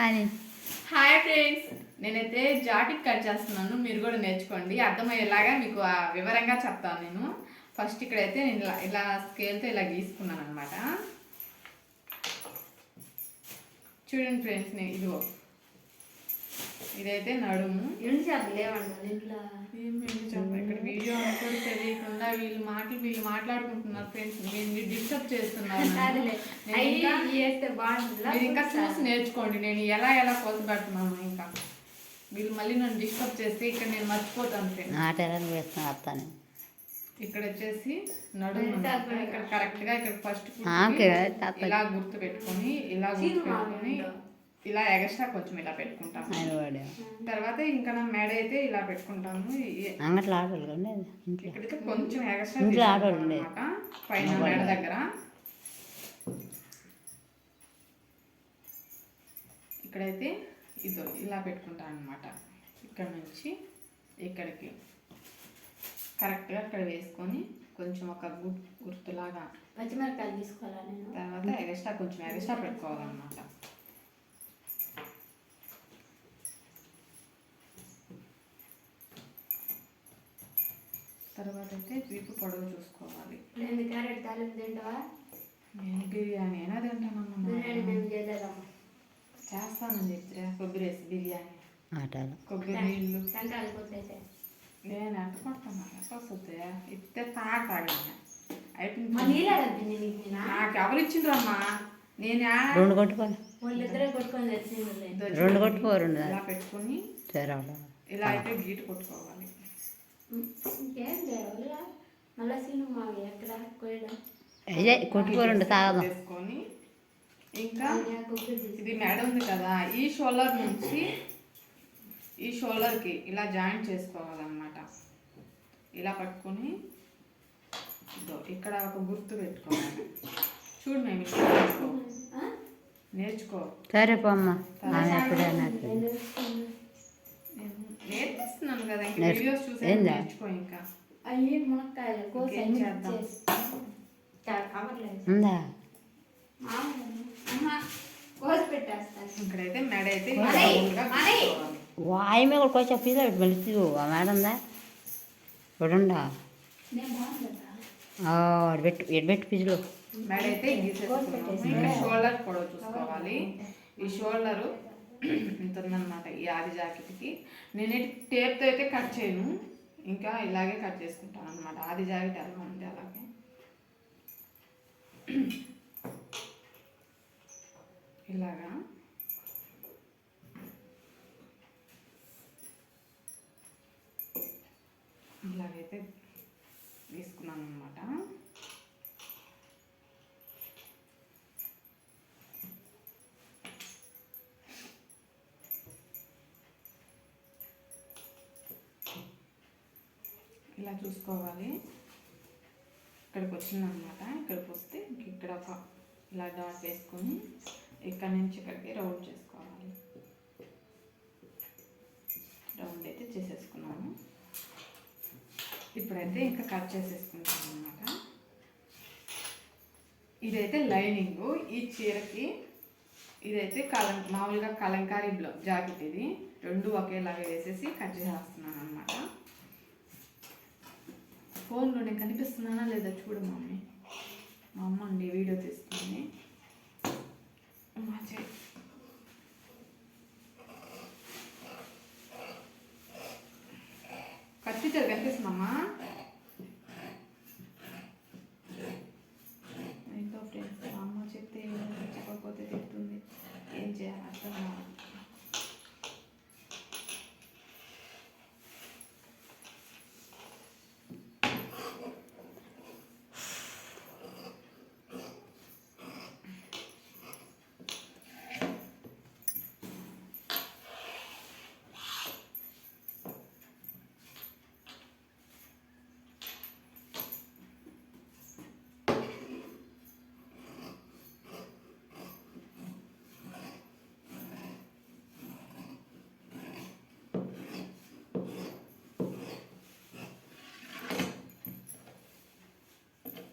కానీ hi friends నేనైతే jacket cut చేస్తున్నాను. మీరు కూడా నేర్చుకోండి. అర్థమయ్యేలాగా మీకు ఆ వివరంగా చెప్తాను నేను. ఫస్ట్ ఇక్కడైతే నేను ఇలా ఇలా స్కేల్తో ఇలా గీసుకున్నాను అనమాట చూడండి ఫ్రెండ్స్ నేను ఇదిగో. ఇదైతే నడుము. ఎండు చేపలు లేవండి ఇంట్లో ఇక్కడ వీడియో అనుకోని తెలియకుండా వీళ్ళు మాటలు వీళ్ళు మాట్లాడుకుంటున్నారు ఫ్రెండ్స్. నేను డిస్టర్బ్ చేస్తున్నారు నన్ను. అదిలే. నేను అయ్యి ఇంకా- మీరు చూసి నేర్చుకోండి. నేను ఎలా ఎలా కొలత పెడుతున్నాను ఇంకా. వీళ్ళు మళ్ళీ నన్ను డిస్టర్బ్ చేస్తే ఇక్కడ నేను మర్చిపోతాను ఫ్రెండ్స్. వేస్తాను వస్తాను ఇక్కడ వచ్చేసి నడుము. ఇక్కడ కరెక్ట్గా ఇక్కడ ఫస్ట్. ఇలా గుర్తు పెట్టుకొని ఇలా గుర్తు పెట్టుకొని. ఇలా ఎగస్ట్రా కొంచెం ఇలా పెట్టుకుంటాము తర్వాత ఇంకా నా మెడ అయితే ఇలా పెట్టుకుంటాము. అంగట్లో ఆడవాళ్ళు ఇక్కడైతే కొంచెం ఎగస్ట్రా ఇంట్లో ఆడవాళ్ళు. అనమాట పైన మెడ దగ్గర. ఇక్కడైతే ఇదో ఇలా పెట్టుకుంటాను అనమాట ఇక్కడ నుంచి ఇక్కడికి. కరెక్ట్గా ఇక్కడ వేసుకొని కొంచెం ఒక గుర్తులాగా పచ్చిమిరపకాయలు తీసుకోవాలా నేను? తర్వాత ఎగస్ట్రా కొంచెం ఎగస్ట్రా పెట్టుకోవాలన్నమాట. తర్వాత అయితే వీపు పొడవు చూసుకోవాలి. నేను క్యారెట్ తాలింపు తింటావా? నేను బిర్యానీ అయినా తింటానమ్మా. బిర్యానీ మేము చేసేదాము చేస్తానని చెప్తే కొబ్బరి వేసి బిర్యానీ. ఆటలు. కొబ్బరి నీళ్ళు. టంకాయలు కొట్టేసే నేను ఎంత కొడతాను వస్తుంది ఇస్తే తాగ తాగాను అయిపోయింది నీకు నేనా? నాకు ఎవరు ఇచ్చిండ్రమ్మా? నేను ఆ- రెండు ఇదో రెండు కొట్టుకో రెండు ఇలా పెట్టుకొని ఇలా అయితే గీటు కొట్టుకోవాలి. అదే తాగదాం. ఇంకా ఇది మెడ ఉంది కదా ఈ షోల్డర్ నుంచి ఈ షోల్డర్కి ఇలా జాయింట్ చేసుకోవాలన్నమాట. ఇలా పట్టుకొని ఇక్కడ ఒక గుర్తు పెట్టుకోవాలి. చూడు మేము ఇక్కడ నేర్చుకో నేర్చుకో. సరే పోమ్మ. నేర్పిస్తున్నాను కదా వీడియోస్ చూసి? నేర్చుకో ఇంకా. అయ్యి మునక్కాయలు? కోసి ఉందా? కోసి పెట్టేస్తాను ఇక్కడైతే మెడ అయితే అరే, రౌండ్గా అరే. గీసుకోవాలి. వాయి మీద కొంచెం పిల్ల పెట్టి మళ్ళీ ఆ మేడం ఉందా? ఇప్పుడుండా నేను బాగుందా అటు పెట్టు ఎటు పెట్టు పిజ్జులు మెడ అయితే గీసేసుకున్నాము ఇంకా షోల్డర్ పొడవు చూసుకోవాలి. ఈ షోల్డరు ఇంత ఉందన్నమాట ఈ ఆది జాకెట్కి. నేనైతే టేప్తో అయితే కట్ చేయను. ఇంకా ఇలాగే కట్ చేసుకుంటాను అనమాట ఆది జాకెట్ ఎలా ఉంది అలాగే. ఇలాగా. ఇలాగైతే తీసుకున్నాను అనమాట ఇలా చూసుకోవాలి. ఇక్కడికి వచ్చిందనమాట. ఇక్కడికి వస్తే ఇక్కడ ఒక ఇలా డాట్ వేసుకొని ఇక్కడ నుంచి ఇక్కడికి రౌండ్ చేసుకోవాలి. రౌండ్ అయితే చేసేసుకున్నాము. ఇప్పుడైతే ఇంకా కట్ చేసేసుకుంటాం అనమాట ఇదైతే లైనింగ్. ఈ చీరకి ఇదైతే కలం మామూలుగా కలంకారీ బ్లౌ జాకెట్ ఇది. రెండు ఒకేలాగా వేసేసి కట్ చేసేస్తున్నాను ఫోన్లో నేను కనిపిస్తున్నానా లేదా చూడు మమ్మీ మా అమ్మ అండి వీడియో తీస్తుంది.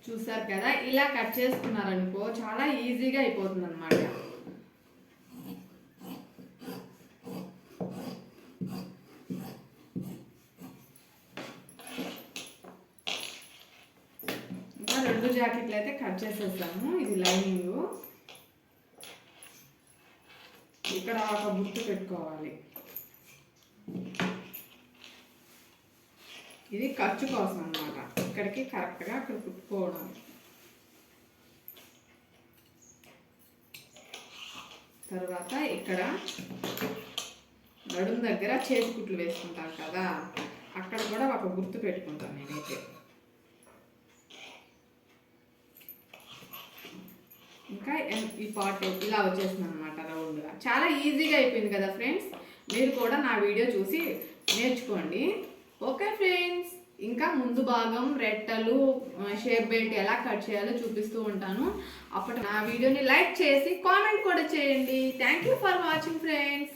చూసారు కదా? ఇలా కట్ చేసుకున్నారనుకో చాలా ఈజీగా అయిపోతుంది అనమాట ఇంకా రెండు జాకెట్లు అయితే కట్ చేసేస్తాము ఇది లైనింగ్. ఇక్కడ ఒక బుట్టు పెట్టుకోవాలి. ఇది ఖర్చు కోసం అన్నమాట. ఇక్కడికి కరెక్ట్గా అక్కడ కుట్టుకోవడం. తర్వాత ఇక్కడ నడుము దగ్గర చేతి కుట్లు వేసుకుంటాం కదా అక్కడ కూడా ఒక గుర్తు పెట్టుకుంటాను నేనైతే. ఇంకా ఈ పార్ట్ ఇలా వచ్చేసింది అనమాట రౌండ్గా. చాలా ఈజీగా అయిపోయింది కదా ఫ్రెండ్స్ మీరు కూడా నా వీడియో చూసి నేర్చుకోండి. Okay friends. ఇంకా ముందు భాగం రెట్టలు షేప్ బెల్ట్ ఎలా కట్ చేయాలో చూపిస్తూ ఉంటాను. అప్పటి నా వీడియోని లైక్ చేసి కామెంట్ కూడా చేయండి. Thank you for watching friends